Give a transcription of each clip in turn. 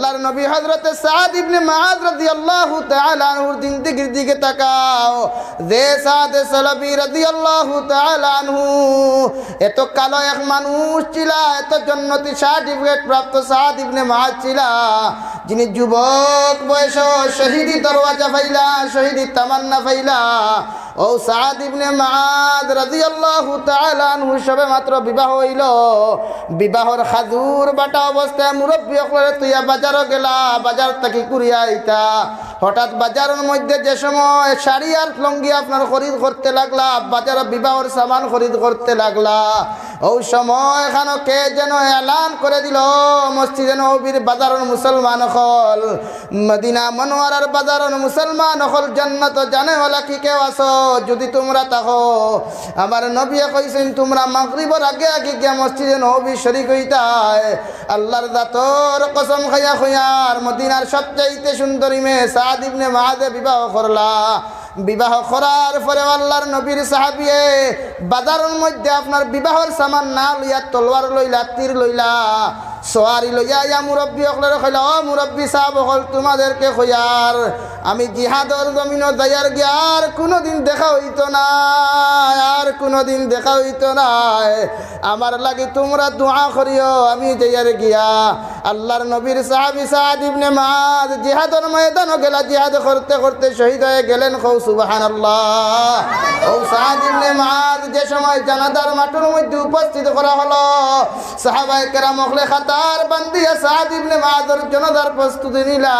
আল্লাহর নবী হজরতে সাদ ইবনে মাআদ রাদিয়াল্লাহু তাআলা আনহুর জিন্দেগির দিকে তাকাও। যে সাদ সালাবি রাদিয়াল্লাহু তাআলা আনহু, এত কালো এক মানুষ ছিল, এত জন্নতি সার্টিফিকেট প্রাপ্ত সাদ ইবনে মাআদ ছিল। যিনি যুবক বয়স শহীদি দরওয়াজা ফাইলা, শহীদি তামান্না ফাইলা ও সাদ ইবনে মাদ রাদিয়াল্লাহু তাআলা আনহু, সবে মাত্র বিবাহ হইল। বিবাহর খাজুর বাটা অবস্থায় মুরব্বী অকলরে তুইয়া বাজারও গেলা, বাজার থেকে কুড়িয়া আইতা। হঠাৎ বাজারের মধ্যে যে সময় শাড়ি আর লঙ্গি আপনার খরিদ করতে লাগলা, বাজারে বিবাহর সামান খরিদ করতে লাগলা, ওই সময় এখানে কে যেন এলান করে দিল, মসজিদে নবীর বাজারের মুসলমান হল, মদিনা মনোয়ারার বাজারের মুসলমান হল, জান্নাত জানে ওলা কি কেউ আসো যদি তোমরা তাহো, আমার নবিয়া কইছেন, তোমরা মাগরিবর আগে আগে গিয়া মসজিদে নবী শরীক হইতায় আল্লাহর দাতর কসম খাইয়া খুঁয়ার মদিনার সবচাইতে সুন্দরী মেয়ে সাদ ইবনে মাদে বিবাহ করলা। বিবাহ করার পরে আল্লাহর নবীর সাহাবিয়ে বাজারের মধ্যে আপনার বিবাহর সামান না লইয়া তলোয়ার লইলা, তীর লইলা সোয়ারি লইয়া ইয়া মুরব্বী অকলের কইলা ও মুরব্বী সাহেব হল তোমাদেরকে কইয়ার আমি জিহাদর জমিন দয়ার গিয়ার কোনোদিন দেখা হইতো না আর কোনোদিন দেখা হইতো না আমার লাগি তোমরা দোয়া করিও, আমি জয়ার গিয়া। আল্লাহর নবীর সাহাবি সাদ ইবনে মাদ জিহাদর ময়দানও গেলা, জিহাদ করতে করতে শহীদ হয়ে গেলেন খৌ সুবাহান আল্লাহ ও সাদ ইবনে মাদ, যে সময় জানাদার মাঠের মধ্যে উপস্থিত করা হলো সাহাবাই কেরাম মখলে খাতার বান্দিয়া সাদ ইবনে মাদর জনদার প্রস্তুতি নিলা।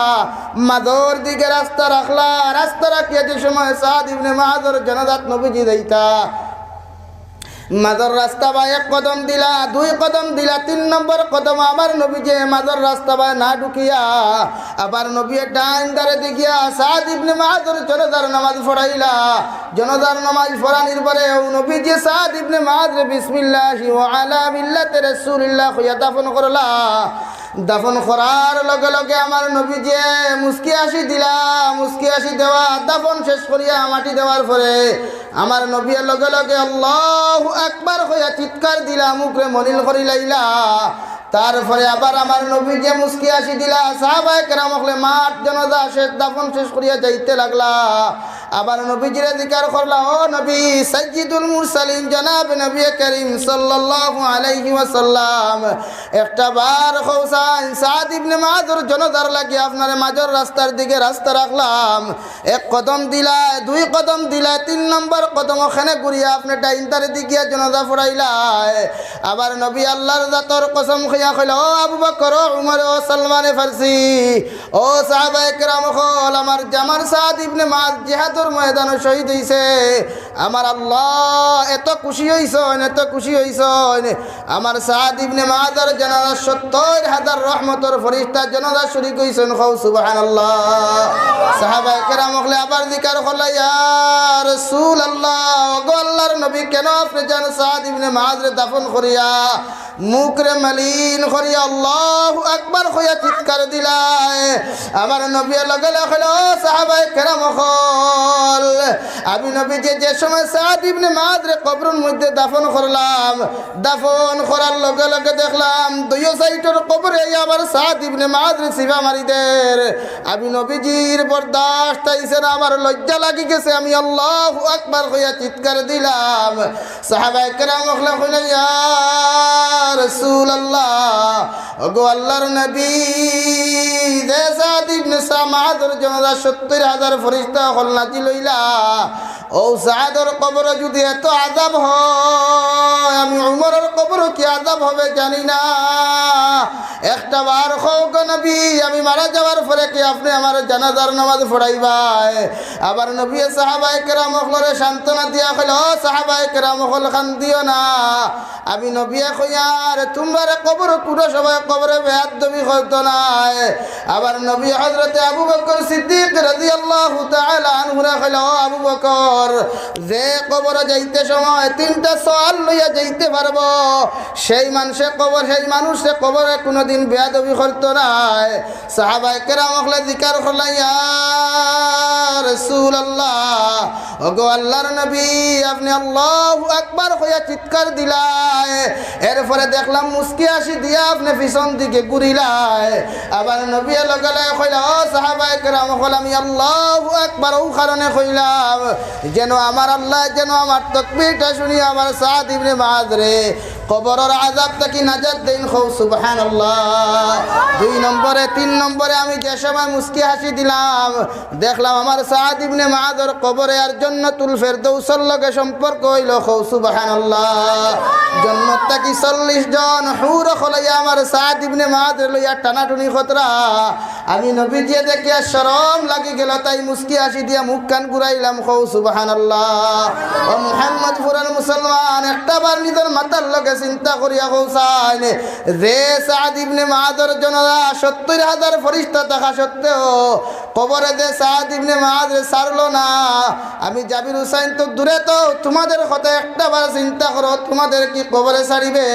মাদর দিকে রাস্তা রাখলা, রাস্তা রাখিয়া যে সময় সাদ ইবনে মাদর জনদাত নবীজি দেইতা। মাদর রাস্তা বা এক কদম দিলা, দুই কদম দিলা, তিন নম্বর কদম আমার নবী যে মাদর রাস্তা বা না ঢুকিয়া, আবার নবী ডাইন দারে দেখিয়া সাদ ইবনে মাহাজর জনদার নামাজ পড়াইলা। জনদার নামাজ পড়ানির পরে ও নবী যে সাদ ইবনে মাদর বিসমিল্লাহি ওয়া আলা মিল্লাতে রাসূলিল্লাহ হইয়া দাফন করলা। দাফন করার লগে লগে আমার নবী যে মুস্কি আসি দিলা, মুস্কি আসি দেওয়া, দাফন শেষ করিয়া মাটি দেওয়ার পরে আমার নবীর লগে লগে আল্লাহ একবার হইয়া চিৎকার দিলা, মুখরে মনিল করি লাইলা। তারপরে আবার আমার নবী যে মুস্কি আসি দিলা, সাহাবায় কেরাম মাঠ জনদা শেষ, দাফন শেষ করিয়া যাইতে লাগলা। আবার নবীজির দিকার করলা, ও নবী সাজ্জিদুল মুরসালিন জনাব নবী করিম সাল্লাল্লাহু আলাইহি ওয়াসাল্লাম, একটা বার খৌসান সাদ ইবনে মাদুর জনদার লাগি আপনার মাঝর রাস্তার দিকে রাস্তা রাখলাম। এক কদম দিলায়, দুই কদম দিলায়, তিন নম্বর কদম ওখানে ঘুরিয়া আপনি ডাইনতার দিকে জনদা ফুরাইলায়। আবার নবী আল্লাহর জাতর কসম খাইয়া কইল, ও আবু বকর, ও উমর, ও সালমানে ফারসি, ও সাহাবায়ে কেরাম হল আমার জামার সাদ ইবনে মাদ জিহাদুর ময়দানে শহীদ হইছে। আমার আল্লাহ এত খুশি হইছন, এত খুশি হইছন। আমার সাদ ইবনে মাদার জানাজা সত্তর হাজার রহমতর ফরিস্তা জানাজা শরীক হইছন খৌ সুবহানাল্লাহ। সাহাবায়ে কেরাম হলে আবার জিকার হল ইয়া রাসূলুল্লাহ, ওগো আল্লাহর নবী, কেন আপনি জান সাদ ইবনে মাদরে দাফন করিয়া, মুখরে মালিন করিয়া আল্লাহ আকবার হইয়া চিৎকার দিলায়? আমার নবী লগে লগে হলো সাহাবায়ে কেরাম হল আমি নবী যে সময় সাদ ইবনে মাদরে কবরের মধ্যে দাফন করলাম, দাফন করার লগে লগে দেখলাম দুই সাইটের কবরে আমার সাদ ইবনে মাদরে সিবা মারি দের আমি নবীজির বরদাস্ত আইছে না, আমার লজ্জা লাগি গেছে, আমি আল্লাহ আকবার হইয়া চিৎকার দিলাম। সাহাবায়ে কেরাম হলে নবী যদি এত আজাব হয়, আমি উমরের কবর কি আজাব হবে জানি না। একটা বার হোক নবী, আমি মারা যাওয়ার কি আপনি আমার জানাজার নামাজ পড়াইবাই? আবার নবী সাহাবাই কেরাম সান্ত্বনা দিয়া কইল, ও সাহাবাই কেরাম খান দিও না। আমি নবী তোমরা কবর কবরে নাই আবার নবী আবু বকর সিদ্দিক আনহু কইল আবু বকর, যে কবর যাইতে সময় তিনটা সওয়াল লইয়া যাইতে পারব। সেই মানুষে কবর, সেই মানুষে কবরে কোনোদিন বেয়াদবি করতো নাই সাহাবাই কেরাম হলে জিকার হলাইয়া রাসূলুল্লাহ, ওগো আল্লাহর নবী, আপনি আল্লাহু আকবার হইয়া চিৎকার দিলাই। এরপরে দেখলাম মুস্কি আসি দিয়া আপনি পিছন দিকে ঘুরিলায়। আবার নবী লগালে কইলা, ও সাহাবাই কেরাম হল আমি আল্লাহ একবার ও কারণে কইলাম, যেন আমার আল্লাহ, যেন আমার তকবীরটা শুনি আমার সাদ ইবনে মাদরে কবরের আজাব থেকে নাজাত দেন খৌ সুবহানাল্লাহ। দুই নম্বরে, তিন নম্বরে আমি যে সময় মুস্কি হাসি দিলাম, দেখলাম আমার সাদ ইবনে মাদর কবরে আর জন্নতুল ফেরদৌসর লগে সম্পর্ক হইল খৌ সুবহানাল্লাহ। জন্নত থাকি চল্লিশ জন হুর খলাইয়া আমার সাদ ইবনে মাদর লইয়া টানাটুনি খতরা আমি নবী নবীজিয়ে দেখিয়া শরম লাগি গেল, তাই মুস্কি হাসি দিয়া মুখ কান ঘুরাইলাম। ও মুহাম্মদ ফুরান মুসলমান, একটা বার নিজের মাতার লগে চিন্তা করিয়া কৌসাইন রে সাদ মাদর জনরা, সত্তর হাজার ফরিস্তা থাকা সত্ত্বেও কবরে দে সাদ ইবনে মাদরে সারলো না। আমি জাবির হুসাইন তো দূরে তো, তোমাদের কথা একটা বার চিন্তা করো, তোমাদের কি কবরে সারিবে